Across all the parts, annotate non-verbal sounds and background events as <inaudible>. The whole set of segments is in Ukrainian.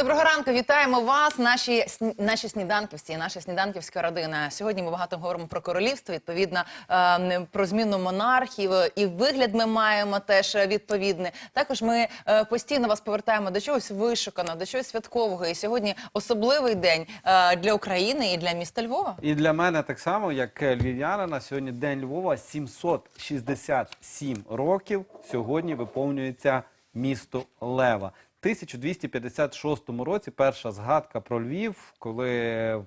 Доброго ранку, вітаємо вас, наші наші сніданківці, наша сніданківська родина. Сьогодні ми багато говоримо про королівство, відповідно е, про зміну монархів. І вигляд ми маємо теж е, відповідний. Також ми е, постійно вас повертаємо до чогось вишуканого, до чогось святкового. І сьогодні особливий день е, для України і для міста Львова. І для мене так само, як е, львів'янина, сьогодні День Львова, 767 років. Сьогодні виповнюється місто Лева. В 1256 році перша згадка про Львів, коли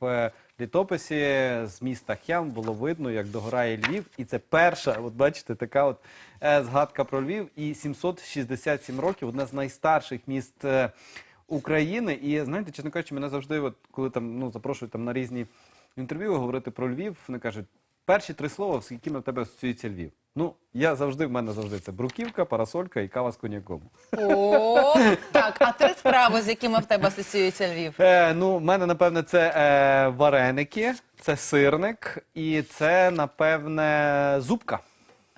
в літописі з міста Хям було видно, як догорає Львів. І це перша, от бачите, така от е, згадка про Львів. І 767 років одне з найстарших міст е, України. І знаєте, чесно кажучи, мене завжди, от, коли там ну, запрошують там на різні інтерв'ю говорити про Львів, вони кажуть, перші три слова, з якими в тебе асоціюється Львів. Ну, я завжди, в мене завжди це бруківка, парасолька і кава з коньяком. О, так, а три страви, з якими в тебе асоціюється Львів? Е, ну, в мене, напевне, це е, вареники, це сирник і це, напевне, зубка.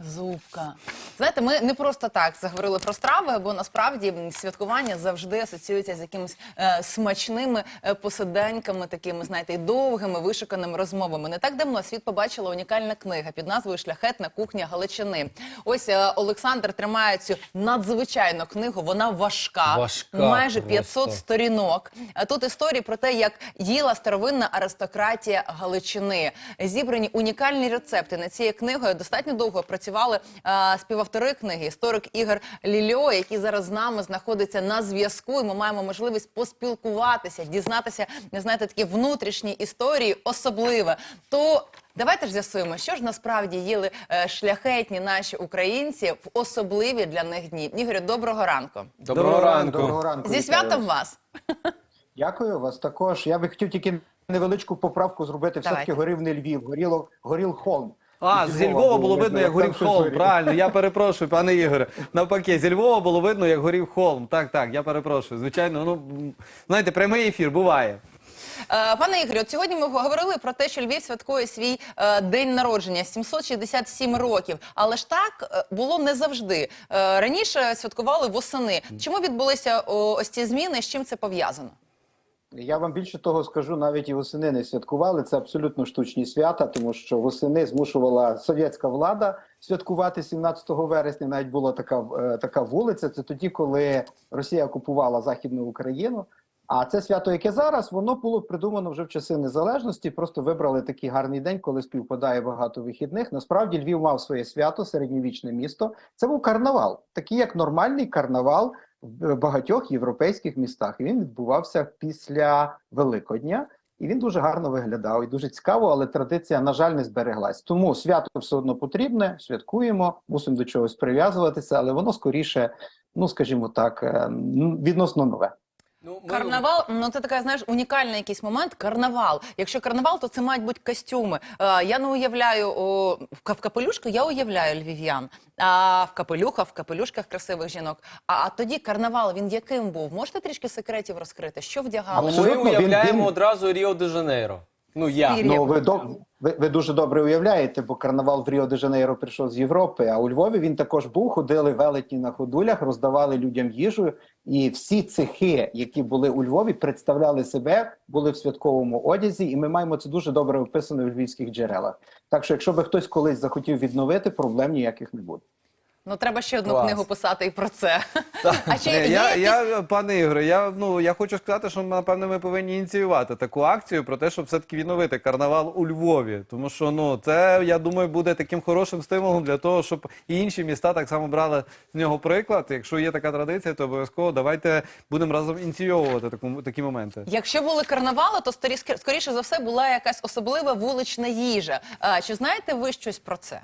Зубка. Знаєте, ми не просто так заговорили про страви, бо насправді святкування завжди асоціюється з якимись е, смачними е, посиденьками, такими, знаєте, і довгими вишуканими розмовами. Не так давно світ побачила унікальна книга під назвою Шляхетна кухня Галичини. Ось е, Олександр тримає цю надзвичайну книгу. Вона важка, Важка майже просто. 500 сторінок. А Тут історії про те, як їла старовинна аристократія Галичини. Зібрані унікальні рецепти. Над цією книгою достатньо довго працювали е, співавтори книги, історик Ігор Лільо, який зараз з нами знаходиться на зв'язку. І ми маємо можливість поспілкуватися, дізнатися, знаєте, такі внутрішні історії, особливе. То давайте ж з'ясуємо, що ж насправді їли е, шляхетні наші українці в особливі для них дні. Ігорю, доброго ранку. Доброго ранку. Доброго ранку. Зі вітаю святом вас. вас. Дякую вас також. Я би хотів тільки невеличку поправку зробити. Все таки Давайте. горів не Львів, горіло горіл холм. А, зі Львова було видно, як горів холм. Правильно, я перепрошую, пане Ігоре. Навпаки, зі Львова було видно, як горів холм. Так, так, я перепрошую. Звичайно, ну знаєте, прямий ефір буває. Е, Пане Ігорю, от сьогодні ми говорили про те, що Львів святкує свій е, день народження 767 років. Але ж так е, було не завжди. Е, раніше святкували восени. Чому відбулися о, ось ці зміни? З чим це пов'язано? Я вам більше того скажу, навіть і восени не святкували. Це абсолютно штучні свята, тому що восени змушувала совєтська влада святкувати 17 вересня. Навіть була така е, така вулиця. Це тоді, коли Росія окупувала Західну Україну. А це свято, яке зараз, воно було придумано вже в часи незалежності. Просто вибрали такий гарний день, коли співпадає багато вихідних. Насправді Львів мав своє свято, середньовічне місто. Це був карнавал, такий як нормальний карнавал в багатьох європейських містах. Він відбувався після Великодня, і він дуже гарно виглядав і дуже цікаво, але традиція, на жаль, не збереглась. Тому свято все одно потрібне, святкуємо, мусимо до чогось прив'язуватися, але воно скоріше, ну скажімо так, е, ну, відносно нове. Ну, ми- Карнавал, ну це така, знаєш, унікальний якийсь момент. Карнавал. Якщо карнавал, то це мають бути костюми. Е, я не уявляю о, в ка- в капелюшку, я уявляю львів'ян. А в капелюхах, в капелюшках красивих жінок. А, а тоді карнавал він яким був? Можете трішки секретів розкрити? Що вдягали? Бо ми Абсолютно, він- уявляємо він- одразу Ріо де Жанейро. Ну я. Ну ви до ви, ви дуже добре уявляєте, бо карнавал в Ріо де Жанейро прийшов з Європи. А у Львові він також був. Ходили велетні на ходулях, роздавали людям їжу. І всі цехи, які були у Львові, представляли себе, були в святковому одязі, і ми маємо це дуже добре описано в львівських джерелах. Так що, якщо би хтось колись захотів відновити, проблем ніяких не буде. Ну треба ще одну Клас. книгу писати і про це. <laughs> А чи є я, якісь- я, пане Ігоре, я, ну, я хочу сказати, що напевне ми повинні ініціювати таку акцію про те, щоб все-таки відновити карнавал у Львові. Тому що ну, це, я думаю, буде таким хорошим стимулом для того, щоб і інші міста так само брали з нього приклад. Якщо є така традиція, то обов'язково давайте будемо разом ініційовувати таку, такі моменти. Якщо були карнавали, то старі скоріше за все була якась особлива вулична їжа. А, чи знаєте ви щось про це?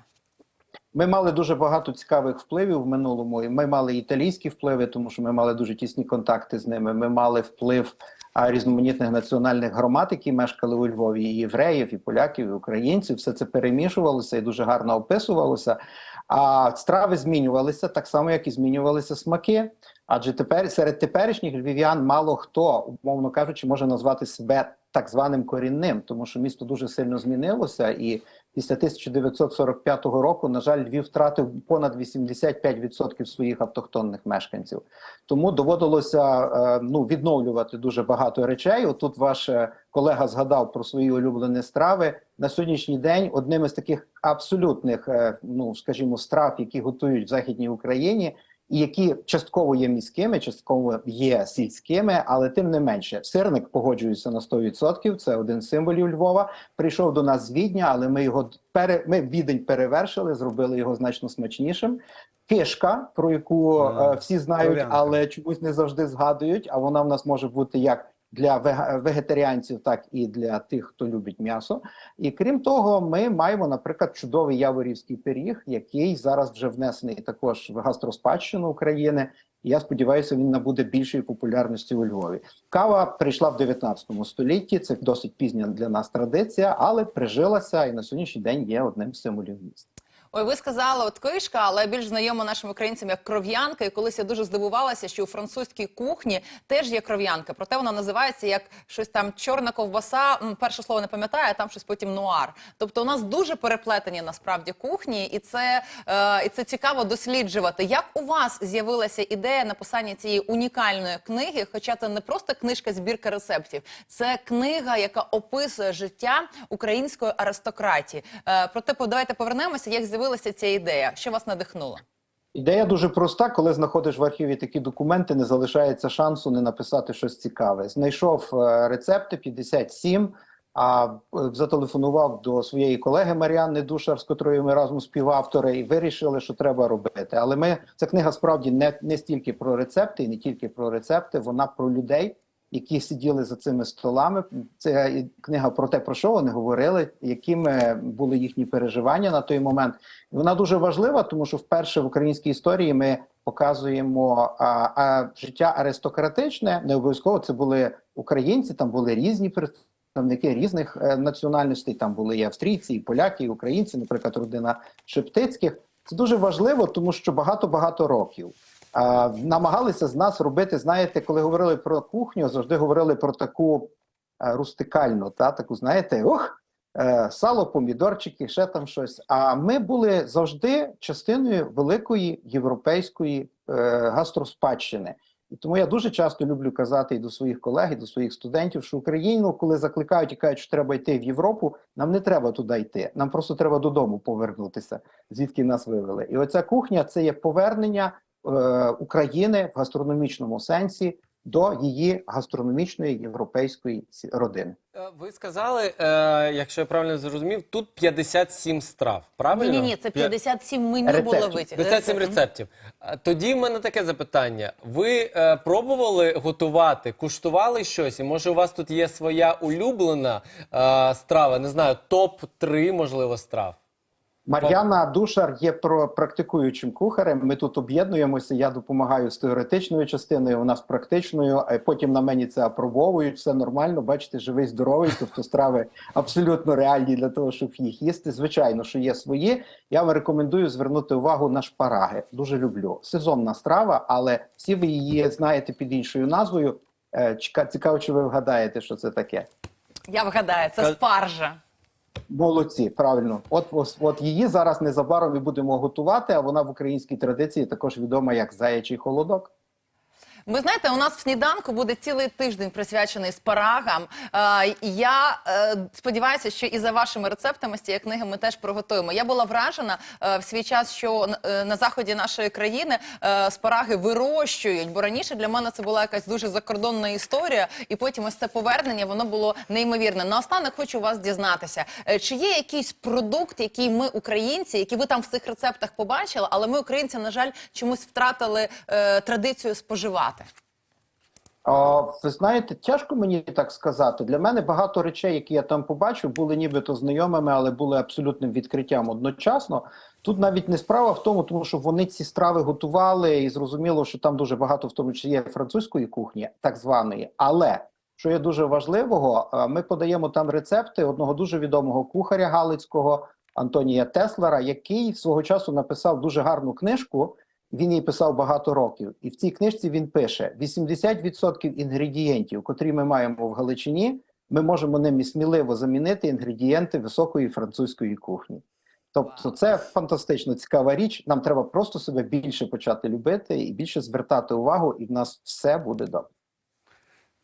Ми мали дуже багато цікавих впливів в минулому. Ми мали італійські впливи, тому що ми мали дуже тісні контакти з ними. Ми мали вплив різноманітних національних громад, які мешкали у Львові, і євреїв, і поляків, і українців. Все це перемішувалося і дуже гарно описувалося. А страви змінювалися так само, як і змінювалися смаки. Адже тепер серед теперішніх львів'ян мало хто, умовно кажучи, може назвати себе так званим корінним, тому що місто дуже сильно змінилося, і після 1945 року, на жаль, Львів втратив понад 85% своїх автохтонних мешканців. Тому доводилося е, ну відновлювати дуже багато речей. Отут ваш е, колега згадав про свої улюблені страви. На сьогоднішній день одним із таких абсолютних, е, ну скажімо, страв, які готують в західній Україні, які частково є міськими, частково є сільськими, але тим не менше, сирник погоджується на 100%, Це один з символів Львова. Прийшов до нас з Відня, але ми його пере ми відень перевершили, зробили його значно смачнішим. Кишка, про яку А, е, всі знають, але чомусь не завжди згадують. А вона в нас може бути як для вегетаріанців, так і для тих, хто любить м'ясо. І крім того, ми маємо, наприклад, чудовий яворівський пиріг, який зараз вже внесений також в гастроспадщину України. І я сподіваюся, він набуде більшої популярності у Львові. Кава прийшла в 19 столітті. Це досить пізня для нас традиція, але прижилася і на сьогоднішній день є одним з символів міста. Ой, ви сказали от кишка, але більш знайома нашим українцям як кров'янка. І колись я дуже здивувалася, що у французькій кухні теж є кров'янка. Проте вона називається як щось там чорна ковбаса. Перше слово не пам'ятаю, а там щось потім нуар. Тобто у нас дуже переплетені насправді кухні, і це, е, і це цікаво досліджувати. Як у вас з'явилася ідея написання цієї унікальної книги? Хоча це не просто книжка збірка рецептів, це книга, яка описує життя української аристократії. Е, проте давайте повернемося, як з'явилася ця ідея. Що вас надихнуло? Ідея дуже проста. Коли знаходиш в архіві такі документи, не залишається шансу не написати щось цікаве. Знайшов е, рецепти 57, а е, зателефонував до своєї колеги Маріанни Душар, з котрою ми разом співавтори, і вирішили, що треба робити. Але ми ця книга справді не, не стільки про рецепти, і не тільки про рецепти, вона про людей. Які сиділи за цими столами, це книга про те, про що вони говорили, якими були їхні переживання на той момент. І Вона дуже важлива, тому що вперше в українській історії ми показуємо а, а, життя аристократичне. Не обов'язково це були українці, там були різні представники різних е, національностей. Там були і австрійці, і поляки, і українці, наприклад, родина Шептицьких. Це дуже важливо, тому що багато багато років. Намагалися з нас робити, знаєте, коли говорили про кухню, завжди говорили про таку е, рустикальну, та таку, знаєте, ух, е, сало, помідорчики, ще там щось. А ми були завжди частиною великої європейської е, гастроспадщини. І тому я дуже часто люблю казати і до своїх колег, і до своїх студентів, що Україну, коли закликають і кажуть, що треба йти в Європу, нам не треба туди йти. Нам просто треба додому повернутися, звідки нас вивели. І оця кухня це є повернення України в гастрономічному сенсі до її гастрономічної європейської родини. Е, Ви сказали, е, якщо я правильно зрозумів, тут 57 страв. Правильно? Ні, ні, ні, це П'я- 57 меню Рецептів. було витягнуто. 57 рецептів. Тоді в мене таке запитання. Ви е, пробували готувати, куштували щось? І може у вас тут є своя улюблена е, страва? Не знаю, топ-3, можливо, страв. Мар'яна Душар є про практикуючим кухарем. Ми тут об'єднуємося. Я допомагаю з теоретичною частиною, вона з практичною. А потім на мені це апробовують. Все нормально. Бачите, живий, здоровий. Тобто страви абсолютно реальні для того, щоб їх їсти. Звичайно, що є свої. Я вам рекомендую звернути увагу на шпараги. Дуже люблю сезонна страва, але всі ви її знаєте під іншою назвою. Е, Цікаво, чи ви вгадаєте, що це таке? Я вгадаю, це спаржа. Молодці, правильно. От, от її зараз незабаром і будемо готувати, а вона в українській традиції також відома як заячий холодок. Ви знаєте, у нас в сніданку буде цілий тиждень присвячений спарагам. Е, я е, сподіваюся, що і за вашими рецептами з цієї книги ми теж приготуємо. Я була вражена е, в свій час, що на заході нашої країни спараги вирощують, бо раніше для мене це була якась дуже закордонна історія, і потім ось це повернення воно було неймовірне. Наостанок хочу вас дізнатися, чи є якийсь продукт, який ми, українці, який ви там в цих рецептах побачили, але ми, українці, на жаль, чомусь втратили традицію споживати. А, ви знаєте, тяжко мені так сказати. Для мене багато речей, які я там побачив, були нібито знайомими, але були абсолютним відкриттям одночасно. Тут навіть не справа в тому, тому що вони ці страви готували, і зрозуміло, що там дуже багато, в тому числі є французької кухні, так званої. Але що є дуже важливого, ми подаємо там рецепти одного дуже відомого кухаря Галицького Антонія Теслера, який свого часу написав дуже гарну книжку. Він її писав багато років, і в цій книжці він пише: 80% інгредієнтів, котрі ми маємо в Галичині, ми можемо ними сміливо замінити інгредієнти високої французької кухні. Тобто, це фантастично цікава річ. Нам треба просто себе більше почати любити і більше звертати увагу, і в нас все буде добре.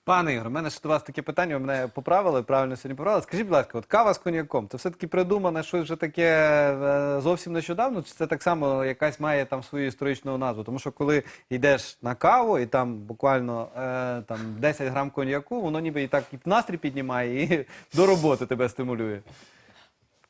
Пане Ігор, у мене ще до вас таке питання, ви мене поправили, правильно сьогодні поправили. Скажіть, будь ласка, от кава з коньяком, це все-таки придумане щось вже таке е, зовсім нещодавно, чи це так само якась має там свою історичну назву? Тому що коли йдеш на каву і там буквально е, там 10 грам коньяку, воно ніби і так і настрій піднімає, і <laughs> до роботи тебе стимулює.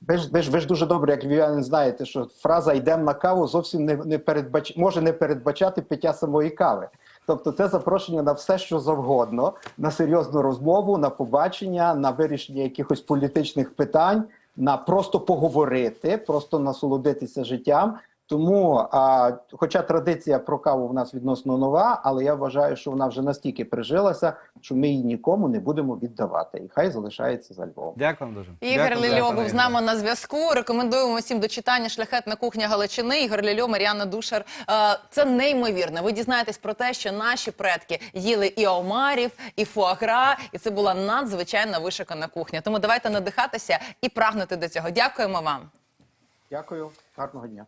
Ви ж, ви ж, ви ж дуже добре, як львів'янин, знаєте, що фраза «йдемо на каву» зовсім не, не передбач... може не передбачати пиття самої кави. Тобто це запрошення на все, що завгодно, на серйозну розмову, на побачення, на вирішення якихось політичних питань, на просто поговорити, просто насолодитися життям. Тому, а, хоча традиція про каву в нас відносно нова, але я вважаю, що вона вже настільки прижилася, що ми її нікому не будемо віддавати. І хай залишається за Львовом. Дякую вам дуже. Ігор Дякую, Лільо був з нами на зв'язку. Рекомендуємо всім до читання Шляхетна кухня Галичини. Ігор Лільо, Мар'яна Душар. Е, Це неймовірно. Ви дізнаєтесь про те, що наші предки їли і омарів, і фуагра, і це була надзвичайно вишикана кухня. Тому давайте надихатися і прагнути до цього. Дякуємо вам. Дякую, гарного дня.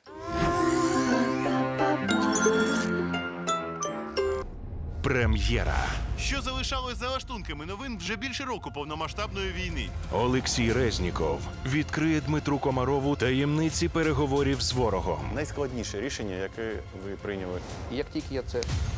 Прем'єра. Що залишалось за лаштунками новин вже більше року повномасштабної війни. Олексій Резніков відкриє Дмитру Комарову таємниці переговорів з ворогом. найскладніше рішення, яке ви прийняли. І як тільки я це